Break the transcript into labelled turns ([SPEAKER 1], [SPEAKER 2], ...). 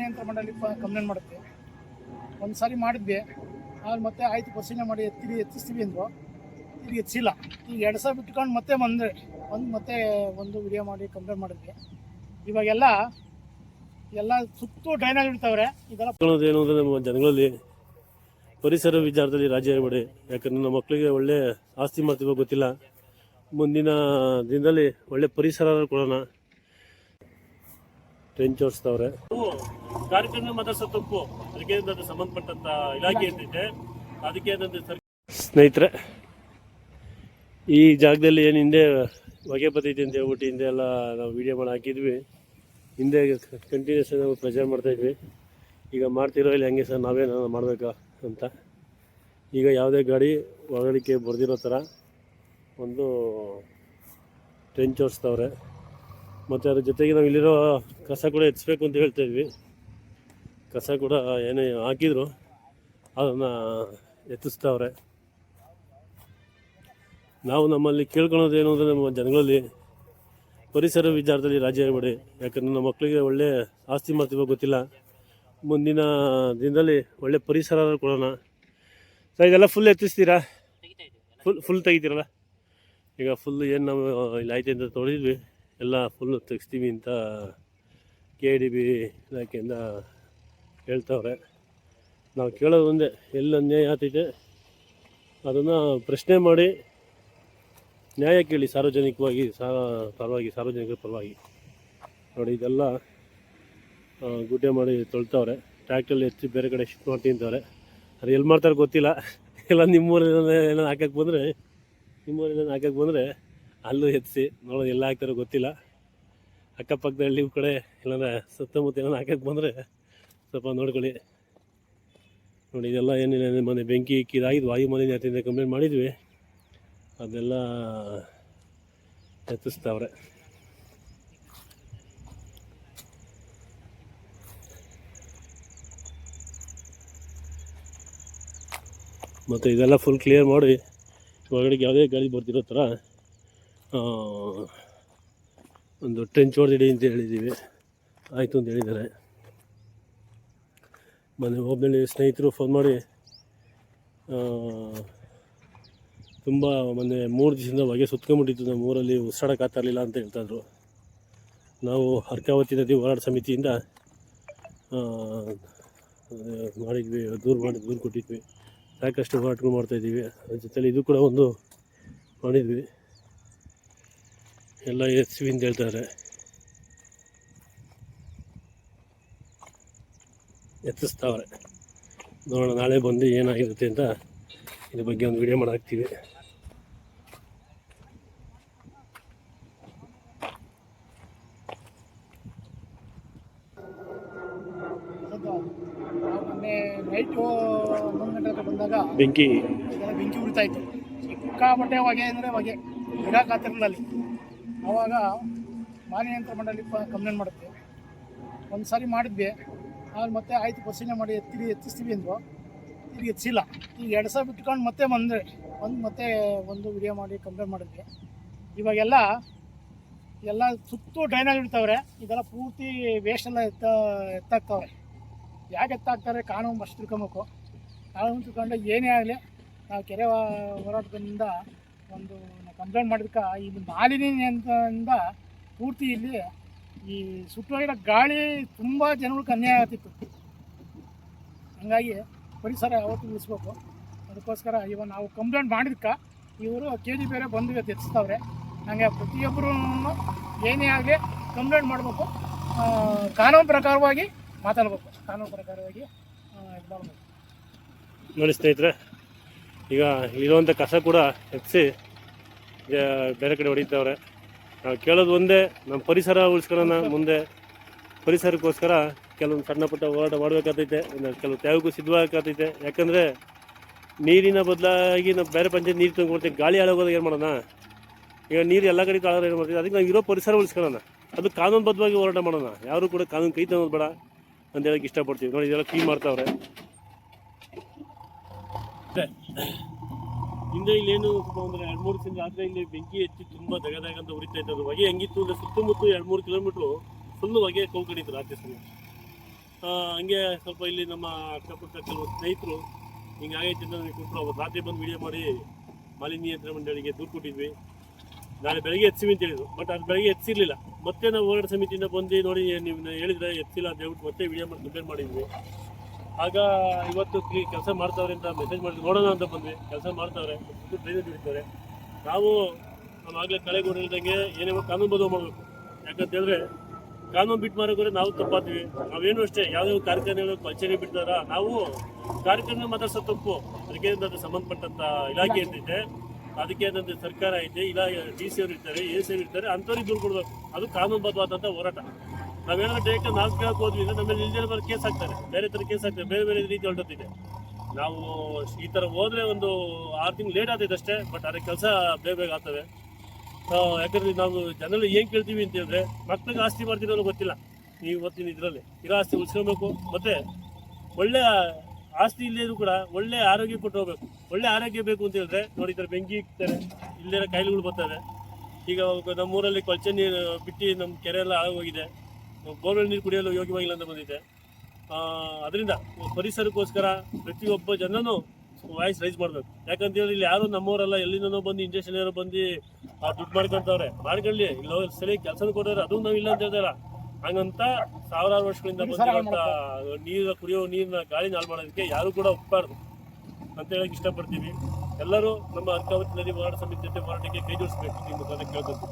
[SPEAKER 1] ಮಾಲಿನ್ಯಂತ್ರ ಮಂಡಳಿ ಕಂಪ್ಲೇಂಟ್ ಮಾಡುತ್ತೆ. ಒಂದು ಸಾರಿ ಮಾಡಿದ್ವಿ ಆಮೇಲೆ ಮತ್ತೆ ಆಯ್ತು ಪರಿಶೀಲನೆ ಮಾಡಿ ಎತ್ತಿ ಎತ್ತಿಸ್ತೀವಿ ಅಂದರು. ಈಗ ಎತ್ತಿಲ್ಲ. ಈಗ ಎರಡು ಸಾವಿರ ಬಿಟ್ಕೊಂಡು ಮತ್ತೆ ಬಂದರೆ ಒಂದು ಮತ್ತೆ ಒಂದು ವಿಡಿಯೋ ಮಾಡಿ ಕಂಪ್ಲೇಂಟ್ ಮಾಡಿದ್ವಿ ಇವಾಗೆಲ್ಲ ಎಲ್ಲ ಸುತ್ತು ಡ್ರೈನೇಜ್ ಇಡ್ತಾವ್ರೆ. ಇದೆಲ್ಲ
[SPEAKER 2] ಏನು ಅಂದರೆ ನಮ್ಮ ಜನಗಳಲ್ಲಿ ಪರಿಸರ ವಿಚಾರದಲ್ಲಿ ರಾಜಿ ಆಗಬೇಡಿ. ಯಾಕಂದ್ರೆ ನಮ್ಮ ಮಕ್ಕಳಿಗೆ ಒಳ್ಳೆ ಆಸ್ತಿ ಮಾಡ್ತೀವೋ ಗೊತ್ತಿಲ್ಲ. ಮುಂದಿನ ದಿನದಲ್ಲಿ ಒಳ್ಳೆ ಪರಿಸರ ಕೊಡೋಣ. ಟ್ರೆಂಚ್ ಓಡಿಸ್ತವ್ರೆ ಕಾರ್ಯಕ್ರಮ ತಪ್ಪು. ಅದಕ್ಕೆ ಸಂಬಂಧಪಟ್ಟಂತ ಇಲಾಖೆ ಏನಿದೆ ಅದಕ್ಕೆ ಸ್ನೇಹಿತರೆ ಈ ಜಾಗದಲ್ಲಿ ಏನು ಹಿಂದೆ ಹೊಗೆ ಬರ್ತೈತೆ ಅಂತ ಹೇಳ್ಬಿಟ್ಟು ಹಿಂದೆ ಎಲ್ಲ ನಾವು ವಿಡಿಯೋ ಮಾಡಿ ಹಾಕಿದ್ವಿ. ಹಿಂದೆ ಕಂಟಿನ್ಯೂಸ್ ನಾವು ಪ್ರೆಷರ್ ಮಾಡ್ತಾ ಇದ್ವಿ. ಈಗ ಮಾಡ್ತಿರೋ ಇಲ್ಲಿ ಹಂಗೆ ಸರ್ ನಾವೇನೋ ಮಾಡಬೇಕಾ ಅಂತ. ಈಗ ಯಾವುದೇ ಗಾಡಿ ಒಳಗಡಿಕೆ ಬರ್ದಿರೋ ಥರ ಒಂದು ಟ್ರೆಂಚ್ ಓಡಿಸ್ತವ್ರೆ ಮತ್ತು ಅದ್ರ ಜೊತೆಗೆ ನಾವು ಇಲ್ಲಿರೋ ಕಸ ಕೂಡ ಎತ್ತಿಸ್ಬೇಕು ಅಂತ ಹೇಳ್ತಾ ಇದ್ವಿ. ಕಸ ಕೂಡ ಏನೇ ಹಾಕಿದ್ರು ಅದನ್ನು ಎತ್ತಿಸ್ತವ್ರೆ. ನಾವು ನಮ್ಮಲ್ಲಿ ಕೇಳ್ಕೊಳ್ಳೋದೇನು ಏನು ಅಂದರೆ ನಮ್ಮ ಜನಗಳಲ್ಲಿ ಪರಿಸರ ವಿಚಾರದಲ್ಲಿ ರಾಜಿ ಆಗಬೇಡಿ. ಯಾಕಂದ್ರೆ ನಮ್ಮ ಮಕ್ಕಳಿಗೆ ಒಳ್ಳೆ ಆಸ್ತಿ ಮಾಡ್ತೀವೋ ಗೊತ್ತಿಲ್ಲ. ಮುಂದಿನ ದಿನದಲ್ಲಿ ಒಳ್ಳೆ ಪರಿಸರ ಕೊಡೋಣ. ಸರ್ ಇದೆಲ್ಲ ಫುಲ್ ಎತ್ತಿಸ್ತೀರಾ? ಫುಲ್ ಫುಲ್ ತೆಗಿತೀರಲ್ಲ? ಈಗ ಫುಲ್ ಏನು ನಾವು ಇಲ್ಲಿ ಆಯ್ತು ಅಂತ ತೊಳೆದಿದ್ವಿ ಎಲ್ಲ ಫುಲ್ಲು ತೆಗಿಸ್ತೀವಿ ಅಂತ ಕೆ ಡಿ ಬಿ ಇಲಾಖೆಯಿಂದ ಹೇಳ್ತವ್ರೆ. ನಾವು ಕೇಳೋದು ಒಂದೇ, ಎಲ್ಲ ನ್ಯಾಯ ಆತಿದೆ ಅದನ್ನು ಪ್ರಶ್ನೆ ಮಾಡಿ ನ್ಯಾಯ ಕೇಳಿ ಸಾರ್ವಜನಿಕವಾಗಿ, ಸಾ, ಪರವಾಗಿ, ಸಾರ್ವಜನಿಕರ ಪರವಾಗಿ. ನೋಡಿ, ಇದೆಲ್ಲ ಗುಡ್ಡೆ ಮಾಡಿ ತೊಳ್ತವ್ರೆ. ಟ್ರ್ಯಾಕ್ಟರ್ಲಿ ಎತ್ತಿ ಬೇರೆ ಕಡೆ ಶಿಫ್ಟ್ ಮಾಡ್ತೀನಿ ಅಂತಾರೆ. ಅದು ಎಲ್ಲಿ ಮಾಡ್ತಾರೆ ಗೊತ್ತಿಲ್ಲ. ಇಲ್ಲ ನಿಮ್ಮೂರಲ್ಲಿ ಏನೋ ಹಾಕಕ್ಕೆ ಬಂದರೆ ನಿಮ್ಮೂರಲ್ಲಿ ಹಾಕಕ್ಕೆ ಬಂದರೆ ಅಲ್ಲೂ ಎತ್ತಿಸಿ ನೋಡೋದು ಎಲ್ಲ ಹಾಕ್ತಾರೋ ಗೊತ್ತಿಲ್ಲ. ಅಕ್ಕಪಕ್ಕದ ಹಳ್ಳಿ ಕಡೆ ಇಲ್ಲಾಂದ್ರೆ ಸುತ್ತಮುತ್ತ ಏನಾರ ಹಾಕಕ್ಕೆ ಬಂದರೆ ಸ್ವಲ್ಪ ನೋಡ್ಕೊಳ್ಳಿ. ನೋಡಿ, ಇದೆಲ್ಲ ಏನಿಲ್ಲ ಮನೆ ಬೆಂಕಿ ಇಕ್ಕಿದಾಗಿದ್ದು ವಾಯು ಮಾಲಿನ್ಯತೆಯಿಂದ ಕಂಪ್ಲೇಂಟ್ ಮಾಡಿದ್ವಿ. ಅದೆಲ್ಲ ಎತ್ತಿಸ್ತಾವ್ರೆ. ಮತ್ತು ಇದೆಲ್ಲ ಫುಲ್ ಕ್ಲಿಯರ್ ಮಾಡಿ ಒಳಗಡೆಗೆ ಯಾವುದೇ ಗಾಳಿ ಬರ್ತಿರೋ ಥರ ಒಂದು ಟ್ರೆಂಚ್ ಹೊಡೆದಿಡಿ ಅಂತ ಹೇಳಿದ್ದೀವಿ ಆಯಿತು ಅಂತ ಹೇಳಿದ್ದಾರೆ. ಮೊನ್ನೆ ಹೋಬಳಿ ಸ್ನೇಹಿತರು ಫೋನ್ ಮಾಡಿ. ತುಂಬ ಮೊನ್ನೆ ಮೂರು ದಿವಸದಿಂದ ಹೊಗೆ ಸುತ್ಕೊಂಡ್ಬಿಟ್ಟಿತ್ತು. ನಮ್ಮ ಊರಲ್ಲಿ ಇರಲಿಲ್ಲ ಅಂತ ಹೇಳ್ತಾಯಿದ್ರು ನಾವು ಹರ್ಕಾವತಿ ನದಿ ಹೋರಾಟ ಸಮಿತಿಯಿಂದ ಮಾಡಿದ್ವಿ, ದೂರ ಮಾಡಿ, ದೂರ ಕೊಟ್ಟಿದ್ವಿ. ಸಾಕಷ್ಟು ಹೋರಾಟಗಳು ಮಾಡ್ತಾಯಿದ್ದೀವಿ ಅದ್ರ ಜೊತೆಲಿ ಇದು ಕೂಡ ಒಂದು ಮಾಡಿದ್ವಿ. ಎಲ್ಲ ಎಸ್ವಿಂದ ಅಂತ ಹೇಳ್ತಾರೆ. ಎತ್ತಿಸ್ತಾವ್ರೆ ನೋಡೋಣ ನಾಳೆ ಬಂದು ಏನಾಗಿರುತ್ತೆ ಅಂತ ಇದ್ರ ಬಗ್ಗೆ ಒಂದು ವಿಡಿಯೋ
[SPEAKER 1] ಮಾಡಾಕ್ತೀವಿ
[SPEAKER 2] ಬೆಂಕಿ.
[SPEAKER 1] ಬೆಂಕಿ ಉಳಿತಾಯ್ತು ಸಿಕ್ಕಾಪಟ್ಟೆ ಹೊಗೆ ಅಂದರೆ ಹೊಗೆ. ಇರೋಕ್ಕಾಗ್ತಿರಲಿಲ್ಲ ಅಲ್ಲಿ ಆವಾಗ ಮಾಲಿನ್ಯಂತ್ರ ಮಂಡಳಿ ಕಂಪ್ಲೇಂಟ್ ಮಾಡುತ್ತೆ. ಒಂದು ಸಾರಿ ಮಾಡಿದ್ವಿ. ಆಮೇಲೆ ಮತ್ತೆ ಆಯ್ತು ಪರಿಶೀಲನೆ ಮಾಡಿ ಎತ್ತಿ ಎತ್ತಿಸ್ತೀವಿ ಅಂದರು. ತಿರುಗಿ ಹೆಚ್ಚಿಲ್ಲ ಈಗ ಎರಡು ಸಾವಿರ ಬಿಟ್ಕೊಂಡು ಮತ್ತೆ ಬಂದರೆ ಒಂದು ಮತ್ತೆ ಒಂದು ವಿಡಿಯೋ ಮಾಡಿ ಕಂಪ್ಲೇಂಟ್ ಮಾಡಿದ್ವಿ. ಇವಾಗೆಲ್ಲ ಎಲ್ಲ ಸುತ್ತು ಡ್ರೈನೇಜ್ ಇಡ್ತಾವ್ರೆ ಇದೆಲ್ಲ ಪೂರ್ತಿ ವೇಸ್ಟ್ ಎಲ್ಲ ಎತ್ತ ಎತ್ತಾಕ್ತವ್ರೆ ಯಾಕೆ ಎತ್ತಾಗ್ತಾರೆ ಕಾನೂನು ಮಸ್ತ್ ತಿಳ್ಕೊಬೇಕು. ಕಾನೂನು ತಿಳ್ಕೊಂಡು ಏನೇ ಆಗಲಿ, ನಾವು ಕೆರೆ ಹೋರಾಟದಿಂದ ಒಂದು ಕಂಪ್ಲೇಂಟ್ ಮಾಡಿದ್ಕ ಇಲ್ಲಿ ಮಾಲಿನ್ಯ ಪೂರ್ತಿ ಇಲ್ಲಿ ಈ ಸುಟ್ಟೋಗಿರೋ ಗಾಳಿ ತುಂಬ ಜನಗಳಿಗೆ ಅನ್ಯಾಯ ಆಗ್ತಿತ್ತು. ಹಂಗಾಗಿ ಪರಿಸರ ಯಾವತ್ತು ಉಳಿಸ್ಬೇಕು. ಅದಕ್ಕೋಸ್ಕರ ಇವಾಗ ನಾವು ಕಂಪ್ಲೇಂಟ್ ಮಾಡಿದ್ಕ ಇವರು ಕೆ ಜಿ ಬೇರೆ ಬಂದು ಎತ್ತಿಸ್ತವ್ರೆ ಹಂಗೆ ಪ್ರತಿಯೊಬ್ಬರೂ ಏನೇ ಆಗಲಿ ಕಂಪ್ಲೇಂಟ್ ಮಾಡಬೇಕು. ಕಾನೂನು ಪ್ರಕಾರವಾಗಿ ಮಾತಾಡ್ಬೇಕು. ಕಾನೂನು ಪ್ರಕಾರವಾಗಿ ಇದು ಮಾಡಬೇಕು.
[SPEAKER 2] ನೋಡಿ ಸ್ನೇಹಿತರೆ ಈಗ ಇರುವಂಥ ಕಸ ಕೂಡ ಎತ್ತಿಸಿ ಬೇರೆ ಕಡೆ ಹೊಡಿತಾವ್ರೆ. ನಾವು ಕೇಳೋದು ಒಂದೇ ನಮ್ಮ ಪರಿಸರ ಉಳಿಸ್ಕೊಳ್ಳೋಣ ಮುಂದೆ. ಪರಿಸರಕ್ಕೋಸ್ಕರ ಕೆಲವೊಂದು ಸಣ್ಣ ಪುಟ್ಟ ಹೋರಾಟ ಮಾಡಬೇಕಾಗ್ತೈತೆ ಕೆಲವು ತ್ಯಾಗಕ್ಕೂ ಸಿದ್ಧವಾಗತ್ತೈತೆ ಯಾಕಂದರೆ ನೀರಿನ ಬದಲಾಗಿ ನಾವು ಬೇರೆ ಪಂಚಾಯತ್ ನೀರು ತಂದ್ಕೊಡ್ತೀವಿ ಗಾಳಿ ಹಾಳಾಗೋದಾಗ ಏನು ಮಾಡೋಣ? ಈಗ ನೀರು ಎಲ್ಲ ಕಡೆ ಕಾಳೋದು ಏನು ಮಾಡ್ತೀವಿ? ಅದಕ್ಕೆ ನಾವು ಇರೋ ಪರಿಸರ ಉಳಿಸ್ಕೊಳ್ಳೋಣ ಅದು ಕಾನೂನುಬದ್ಧವಾಗಿ ಹೋರಾಟ ಮಾಡೋಣ. ಯಾರು ಕೂಡ ಕಾನೂನು ಕೈ ಬೇಡ ಅಂತ ಹೇಳಕ್ಕೆ ಇಷ್ಟಪಡ್ತೀವಿ. ನೋಡಿ, ಇದೆಲ್ಲ ಕ್ಲೀನ್ ಮಾಡ್ತಾವ್ರೆ. ಹಿಂದೆ ಇಲ್ಲೇನು ಅಂದ್ರೆ ಎರಡು ಮೂರು ದಿನ ರಾತ್ರಿ ಇಲ್ಲಿ ಬೆಂಕಿ ಹೆಚ್ಚು ತುಂಬ ದಗದಾಗ ಅಂತ ಉರಿತಾ ಇತ್ತು ಹೊಗೆ ಹೆಂಗಿತ್ತು ಅಂದ್ರೆ ಸುತ್ತಮುತ್ತ ಎರಡು ಮೂರು ಕಿಲೋಮೀಟ್ರು ಫುಲ್ ಹೊಗೆ ಕೌಕಡಿದ್ರು ರಾತ್ರಿ ಸಮಯ. ಹಂಗೆ ಸ್ವಲ್ಪ ಇಲ್ಲಿ ನಮ್ಮ ಅಕ್ಕಪಕ್ಕ ಕೆಲವು ಸ್ನೇಹಿತರು ಹಿಂಗಾಗೈತೆ ನನಗೆ ಕೊಟ್ಟರು ಅವತ್ತು ರಾತ್ರಿ ಬಂದು ವಿಡಿಯೋ ಮಾಡಿ ಮಾಲಿನ್ಯ ನಿಯಂತ್ರಣ ಮಂಡಳಿಗೆ ದೂರು ಕೊಟ್ಟಿದ್ವಿ. ನಾಳೆ ಬೆಳಗ್ಗೆ ಎತ್ಸಿವಿ ಅಂತ ಹೇಳಿದ್ರು. ಬಟ್ ಅದು ಬೆಳಗ್ಗೆ ಹೆಚ್ಚಿರಲಿಲ್ಲ ಮತ್ತೆ ನಾವು ಹೋರಾಟ ಸಮಿತಿಯಿಂದ ಬಂದು ನೋಡಿ, ನೀವು ಹೇಳಿದ್ರೆ ಎತ್ತಿಲ್ಲ ಅಂತ ಮತ್ತೆ ವಿಡಿಯೋ ಮಾಡಿ ಕಂಪೇರ್ ಮಾಡಿದ್ವಿ. ಆಗ ಇವತ್ತು ಕೆಲಸ ಮಾಡ್ತಾವ್ರೆ ಅಂತ ಮೆಸೇಜ್ ಮಾಡಿದ್ವಿ ನೋಡೋಣ ಅಂತ ಬಂದ್ವಿ. ಕೆಲಸ ಮಾಡ್ತಾವ್ರೆ. ಪ್ರೇರಣೆ ಹಿಡಿತಾರೆ ನಾವು ನಮ್ಮ ಆಗಲೇ ಕಳೆಗೋಡು ಹೇಳ್ದಂಗೆ ಏನೇ ಕಾನೂನು ಬದಲು ಮಾಡಬೇಕು. ಯಾಕಂತ ಹೇಳಿದ್ರೆ ಕಾನೂನು ಬಿಟ್ಟು ಮಾರೋದ್ರೆ ನಾವು ತಪ್ಪಾತೀವಿ ನಾವೇನು ಅಷ್ಟೇ, ಯಾವ್ಯಾವ ಕಾರ್ಯಕ್ರಮಗಳು ಕಚೇರಿ ಬಿಡ್ತಾರ ನಾವು ಕಾರ್ಯಕ್ರಮ ಮಾತಾಡ್ಸೋ ತಪ್ಪು. ಅದಕ್ಕೆ ಅದಕ್ಕೆ ಸಂಬಂಧಪಟ್ಟಂತ ಇಲಾಖೆ ಏನಿದೆ ಅದಕ್ಕೆ ಏನಂದ್ರೆ ಸರ್ಕಾರ ಐತೆ. ಇಲ್ಲ, ಡಿ ಸಿ ಅವ್ರು ಇರ್ತಾರೆ, ಎ ಸಿ ಅವ್ರು ಇರ್ತಾರೆ, ಅಂಥವ್ರಿಗೆ ದೂರು ಕೊಡ್ಬೇಕು. ಅದು ಕಾನೂನುಬದ್ಧವಾದಂಥ ಹೋರಾಟ. ನಾವೇನಾದ್ರೂ ಡೈರೆಕ್ಟ್ ನಾಲ್ಕು ಕೇಳಕ್ ಹೋದ್ವಿ ಅಂದ್ರೆ ನಮ್ಮ ಮೇಲೆ ಕೇಸ್ ಹಾಕ್ತಾರೆ ಬೇರೆ ಥರ ಕೇಸ್ ಹಾಕ್ತಾರೆ ಬೇರೆ ಬೇರೆ ರೀತಿ ಹೊರಟಿದೆ ನಾವು ಈ ಥರ ಹೋದ್ರೆ ಒಂದು ಆರು ತಿಂಗ್ಳು ಲೇಟ್ ಆಗ್ತೈತೆ ಅಷ್ಟೇ ಬಟ್ ಅದಕ್ಕೆ ಕೆಲಸ ಬೇಗ ಬೇಗ ಆಗ್ತವೆ ಯಾಕಂದ್ರೆ ನಾವು ಜನರಲ್ಲಿ ಏನು ಕೇಳ್ತೀವಿ ಅಂತ ಹೇಳಿದ್ರೆ, ಮಕ್ಳಿಗೆ ಆಸ್ತಿ ಮಾಡ್ತಿರೋದು ಗೊತ್ತಿಲ್ಲ. ನೀವು ಇವತ್ತಿನ ಇದರಲ್ಲಿ ಇರೋ ಆಸ್ತಿ ಉಳಿಸ್ಕೊಬೇಕು. ಮತ್ತೆ ಒಳ್ಳೆ ಆಸ್ತಿ ಇಲ್ಲರೂ ಕೂಡ ಒಳ್ಳೆ ಆರೋಗ್ಯ ಕೊಟ್ಟು ಹೋಗ್ಬೇಕು. ಒಳ್ಳೆ ಆರೋಗ್ಯ ಬೇಕು ಅಂತ ಹೇಳಿದ್ರೆ, ನೋಡಿ ಥರ ಬೆಂಕಿ ಇಕ್ತಾರೆ ಇಲ್ಲೇರ ಕಾಯಿಲೆಗಳು ಬರ್ತವೆ ಈಗ ನಮ್ಮೂರಲ್ಲಿ ಕೊಳಚೆ ನೀರು ಬಿಟ್ಟು ನಮ್ಮ ಕೆರೆ ಎಲ್ಲ ಆಗೋಗಿದೆ ಬೋರ್ವೆಲ್ ನೀರು ಕುಡಿಯಲು ಯೋಗ್ಯವಾಗಿಲ್ಲ ಅಂತ ಬಂದಿದೆ. ಅದರಿಂದ ಪರಿಸರಕ್ಕೋಸ್ಕರ ಪ್ರತಿಯೊಬ್ಬ ಜನನೂ ವಾಯ್ಸ್ ರೈಸ್ ಮಾಡಬೇಕು. ಯಾಕಂತ ಹೇಳಿ ಇಲ್ಲಿ ಯಾರು ನಮ್ಮವರೆಲ್ಲ, ಎಲ್ಲಿಂದನೋ ಬಂದು ಇಂಜೆಕ್ಷನ್ ಯಾರೋ ಬಂದು ದುಡ್ಡು ಮಾಡ್ಕೊಂತವ್ರೆ. ಮಾಡ್ಕೊಳ್ಳಿ, ಇಲ್ಲ ಸರಿ ಕೆಲಸ ಕೊಡೋರು ಅದು ನಾವು ಇಲ್ಲ ಅಂತ ಹೇಳ್ತಾರ ಹಂಗಂತ ಸಾವಿರಾರು ವರ್ಷಗಳಿಂದ ಬಂದಿರುವಂತ ನೀರು ಕುಡಿಯೋ ನೀರಿನ ಗಾಳಿನ ಹಾಳು ಮಾಡೋದಕ್ಕೆ ಯಾರು ಕೂಡ ಒಪ್ಪಬಾರ್ದು ಅಂತ ಹೇಳಕ್ ಇಷ್ಟಪಡ್ತೀವಿ ಎಲ್ಲರೂ ನಮ್ಮ ಅರ್ಕಾವತಿ ನದಿ ಹೋರಾಟ ಸಮಿತಿ ಜೊತೆ ಹೋರಾಟಕ್ಕೆ ಕೈ ಜೋಡಿಸ್ಬೇಕು. ನಿಮ್ಮ ಕೇಳ್ಕೊತೀವಿ